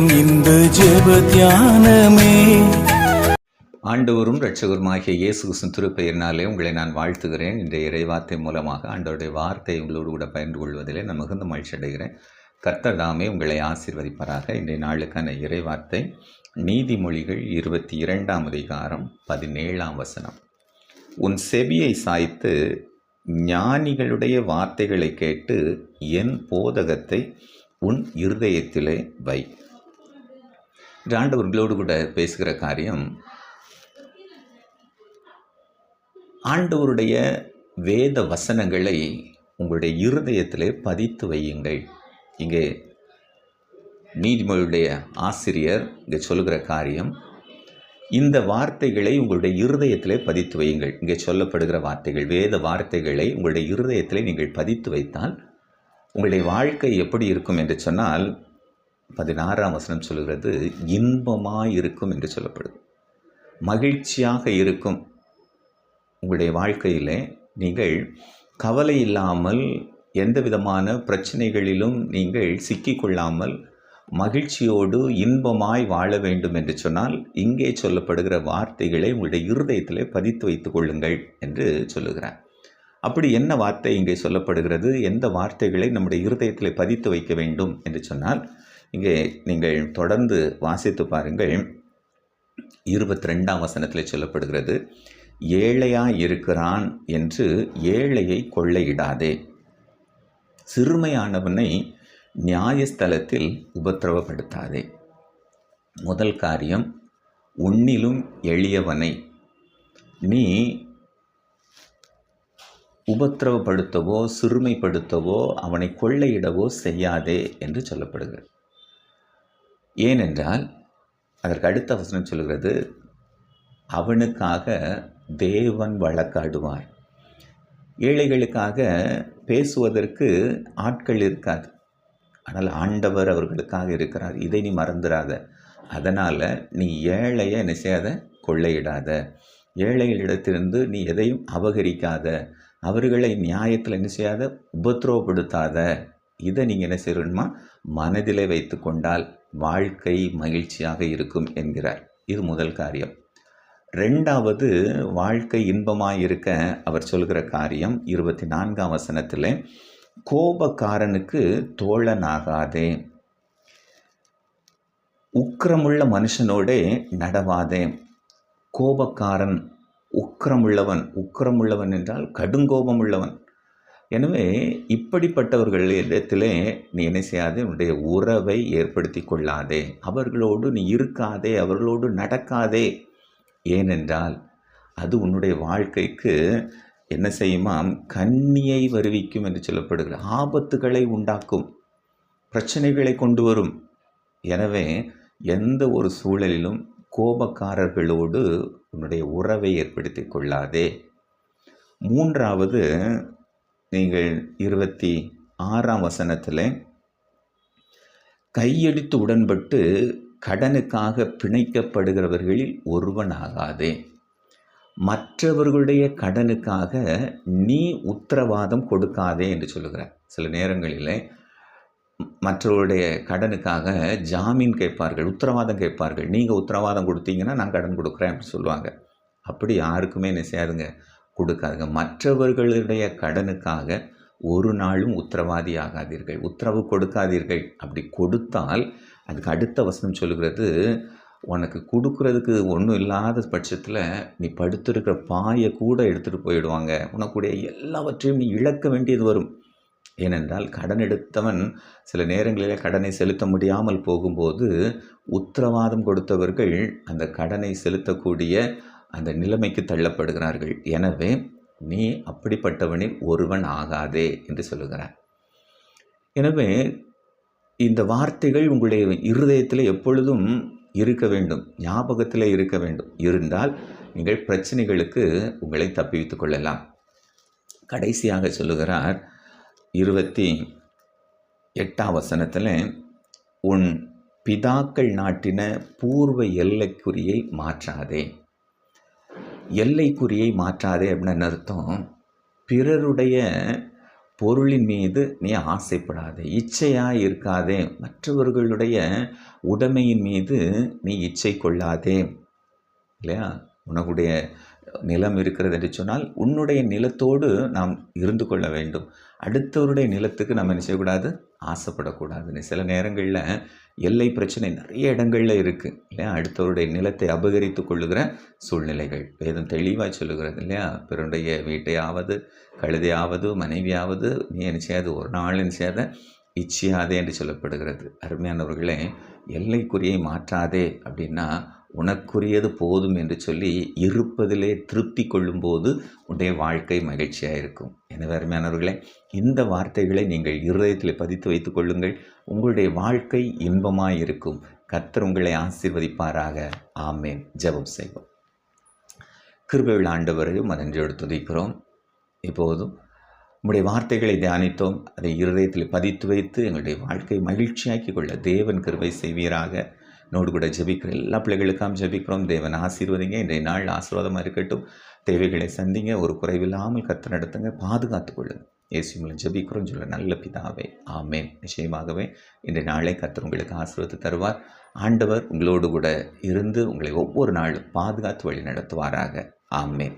நேரம் இந்த ஜெப தியானமே. ஆண்டவரும் இரட்சகருமாகிய இயேசு கிறிஸ்துவின் திருப்பெயரினாலே உங்களை நான் வாழ்த்துகிறேன். இந்த இறைவார்த்தை மூலமாக ஆண்டவருடைய வார்த்தை உங்களோடு கூட பகிர்ந்து கொள்வதிலே நான் மிகுந்த மகிழ்ச்சி அடைகிறேன். கர்த்தர் தாமே உங்களை ஆசீர்வதிப்பாராக. இன்றைய நாளுக்கான இறைவார்த்தை நீதிமொழிகள் இருபத்தி இரண்டாம் அதிகாரம் பதினேழாம் வசனம். உன் செவியை சாய்த்து ஞானிகளுடைய வார்த்தைகளை கேட்டு என் போதகத்தை உன் இருதயத்திலே வை. ஆண்டவர்களோடு கூட பேசுகிற காரியம் ஆண்டவருடைய வேத வசனங்களை உங்களுடைய இருதயத்திலே பதித்து வையுங்கள். இங்கே நீதிமொழியுடைய ஆசிரியர் இங்கே சொல்லுகிற காரியம் இந்த வார்த்தைகளை உங்களுடைய இருதயத்திலே பதித்து வையுங்கள். இங்கே சொல்லப்படுகிற வார்த்தைகள் வேத வார்த்தைகளை உங்களுடைய இருதயத்திலே நீங்கள் பதித்து வைத்தால் உங்களுடைய வாழ்க்கை எப்படி இருக்கும் என்று சொன்னால் பதினாறாம் வசனம் சொல்லுகிறது இன்பமாக இருக்கும் என்று சொல்லப்படுது. மகிழ்ச்சியாக இருக்கும் உங்களுடைய வாழ்க்கையிலே நீங்கள் கவலை இல்லாமல் எந்த விதமான பிரச்சனைகளிலும் நீங்கள் சிக்கிக்கொள்ளாமல் மகிழ்ச்சியோடு இன்பமாய் வாழ வேண்டும் என்று சொன்னால் இங்கே சொல்லப்படுகிற வார்த்தைகளை உங்களுடைய இருதயத்தில் பதித்து வைத்துக் கொள்ளுங்கள் என்று சொல்லுகிறார். அப்படி என்ன வார்த்தை இங்கே சொல்லப்படுகிறது? எந்த வார்த்தைகளை நம்முடைய இருதயத்தில் பதித்து வைக்க வேண்டும் என்று சொன்னால் இங்கே நீங்கள் தொடர்ந்து வாசித்து பாருங்கள். இருபத்தி ரெண்டாம் வசனத்தில் சொல்லப்படுகிறது ஏழையாக இருக்கிறான் என்று ஏழையை கொள்ளையிடாதே. சிறுமையானவனை நியாயஸ்தலத்தில் உபத்திரவப்படுத்தாதே. முதல் காரியம் உன்னிலும் எளியவனை நீ உபத்திரவப்படுத்தவோ சிறுமைப்படுத்தவோ அவனை கொள்ளையிடவோ செய்யாதே என்று சொல்லப்படுகிறது. ஏனென்றால் அதற்கு அடுத்த வசனம் சொல்கிறது அவனுக்காக தேவன் வழக்காடுவார் ஏழைகளுக்காக பேசுவதற்கு ஆட்கள் இருக்காது. ஆனால் ஆண்டவர் அவர்களுக்காக இருக்கிறார். இதை நீ மறந்துடாத அதனால் நீ ஏழையை என்ன செய்யாத? கொள்ளையிடாத. ஏழைகளிடத்திலிருந்து நீ எதையும் அபகரிக்காத. அவர்களை நியாயத்தில் என்ன செய்யாத? உபத்திரவப்படுத்தாத. இதை நீங்கள் என்ன செய்யணுமா மனதிலே வைத்து கொண்டால் வாழ்க்கை மகிழ்ச்சியாக இருக்கும் என்கிறார். இது முதல் காரியம். ரெண்டாவது வாழ்க்கை இன்பமாக இருக்க அவர் சொல்கிற காரியம் இருபத்தி நான்காம் வசனத்தில் கோபக்காரனுக்கு தோழனாகாதே. உக்கிரமுள்ள மனுஷனோடே நடவாதே. கோபக்காரன் உக்கிரமுள்ளவன் உக்கிரமுள்ளவன் என்றால் கடுங்கோபமுள்ளவன். எனவே இப்படிப்பட்டவர்களிடத்திலே நீ என்ன செய்யாதே உன்னுடைய உறவை ஏற்படுத்தி கொள்ளாதே. அவர்களோடு நீ இருக்காதே அவர்களோடு நடக்காதே. ஏனென்றால் அது உன்னுடைய வாழ்க்கைக்கு என்ன செய்யுமா? கண்ணியை வருவிக்கும் என்று சொல்லப்படுகிற ஆபத்துகளை உண்டாக்கும் பிரச்சனைகளை கொண்டு வரும். எனவே எந்த ஒரு சூழலிலும் கோபக்காரர்களோடு உன்னுடைய உறவை ஏற்படுத்தி கொள்ளாதே. மூன்றாவது நீங்கள் இருபத்தி ஆறாம் வசனத்தில் கையெடுத்து உடன்பட்டு கடனுக்காக பிணைக்கப்படுகிறவர்களில் ஒருவனாகாதே. மற்றவர்களுடைய கடனுக்காக நீ உத்தரவாதம் கொடுக்காதே என்று சொல்லுகிறார். சில நேரங்களில் மற்றவருடைய கடனுக்காக ஜாமீன் கேட்பார்கள் உத்தரவாதம் கேட்பார்கள். நீங்கள் உத்தரவாதம் கொடுத்தீங்கன்னா நான் கடன் கொடுக்குறேன் அப்படின்னு சொல்லுவாங்க. அப்படி யாருக்குமே என்ன செய்யாதுங்க கொடுக்காதுங்க. மற்றவர்களுடைய கடனுக்காக ஒரு நாளும் உத்தரவாதி ஆகாதீர்கள். உத்தரவு கொடுக்காதீர்கள். அப்படி கொடுத்தால் அதுக்கு அடுத்த வசனம் சொல்லுகிறது உனக்கு கொடுக்குறதுக்கு ஒன்றும் இல்லாத பட்சத்தில் நீ படுத்திருக்கிற பாயை கூட எடுத்துகிட்டு போயிடுவாங்க. உனக்குடைய எல்லாவற்றையும் நீ இழக்க வேண்டியது வரும். ஏனென்றால் கடன் எடுத்தவன் சில நேரங்களில் கடனை செலுத்த முடியாமல் போகும்போது உத்தரவாதம் கொடுத்தவர்கள் அந்த கடனை செலுத்தக்கூடிய அந்த நிலைமைக்கு தள்ளப்படுகிறார்கள். எனவே நீ அப்படிப்பட்டவனில் ஒருவன் ஆகாதே என்று சொல்லுகிறார். எனவே இந்த வார்த்தைகள் உங்களுடைய இருதயத்தில் எப்பொழுதும் இருக்க வேண்டும் ஞாபகத்தில் இருக்க வேண்டும். இருந்தால் நீங்கள் பிரச்சனைகளுக்கு உங்களை தப்பிவித்துக் கொள்ளலாம். கடைசியாக சொல்லுகிறார் இருபத்தி எட்டாம் வசனத்தில் உன் பிதாக்கள் நாட்டின பூர்வ எல்லைக்குறியை மாற்றாதே. எல்லைக்குறியை மாற்றாதே அப்படின்னு அர்த்தம். பிறருடைய பொருளின் மீது நீ ஆசைப்படாதே இச்சையாக இருக்காதே மற்றவர்களுடைய உடைமையின் மீது நீ இச்சை கொள்ளாதே. இல்லையா? உனக்குடைய நிலம் இருக்கிறது என்று சொன்னால் உன்னுடைய நிலத்தோடு நாம் இருந்து கொள்ள வேண்டும். அடுத்தவருடைய நிலத்துக்கு நம்ம என்ன செய்யக்கூடாது? ஆசைப்படக்கூடாதுன்னு. சில நேரங்களில் எல்லை பிரச்சனை நிறைய இடங்களில் இருக்குது இல்லையா? அடுத்தவருடைய நிலத்தை அபகரித்து கொள்ளுகிற சூழ்நிலைகள். வேதம் தெளிவாக சொல்லுகிறது இல்லையா? பிறனுடைய வீட்டையாவது கழுதையாவது மனைவியாவது நீ என்ன செய்யாது ஒரு நாள் என்ன செய்யாத இச்சியாதே என்று சொல்லப்படுகிறது. அருமையானவர்களே எல்லைக்குறியை மாற்றாதே அப்படின்னா உனக்குரியது போதும் என்று சொல்லி இருப்பதிலே திருப்தி கொள்ளும்போது உடைய வாழ்க்கை மகிழ்ச்சியாக இருக்கும் எனவே அருமையானவர்களே இந்த வார்த்தைகளை நீங்கள் இருதயத்தில் பதித்து வைத்துக் கொள்ளுங்கள். உங்களுடைய வாழ்க்கை இன்பமாக இருக்கும் கர்த்தர் உங்களை ஆசீர்வதிப்பாராக. ஆமேன். ஜெபம் செய்வோம். கிருபையுள்ள ஆண்டவரையும் நன்றியோடு துதிக்கிறோம். இப்போதும் உங்களுடைய வார்த்தைகளை தியானித்தோம். அதை இருதயத்தில் பதித்து வைத்து எங்களுடைய வாழ்க்கை மகிழ்ச்சியாக்கி கொள்ள தேவன் கிருபை செய்வீராக. நோடு கூட ஜெபிக்கிற எல்லா பிள்ளைகளுக்காம் ஜெபிக்கிறோம். தேவன் ஆசீர்வதிங்க. இன்றைய நாள் ஆசீர்வாதமாக இருக்கட்டும். தேவைகளை சந்திங்க. ஒரு குறைவில்லாமல் கத்து நடத்துங்க. பாதுகாத்து கொள்ளுங்க. இயேசு மூலம் ஜெபிக்கிறோம். சொல்ல நல்ல பிதாவே. ஆமேன். நிச்சயமாகவே இன்றைய நாளை கத்தர் உங்களுக்கு ஆசீர்வத்து தருவார். ஆண்டவர் உங்களோடு கூட இருந்து உங்களை ஒவ்வொரு நாளும் பாதுகாத்து வழி நடத்துவாராக ஆமேன்.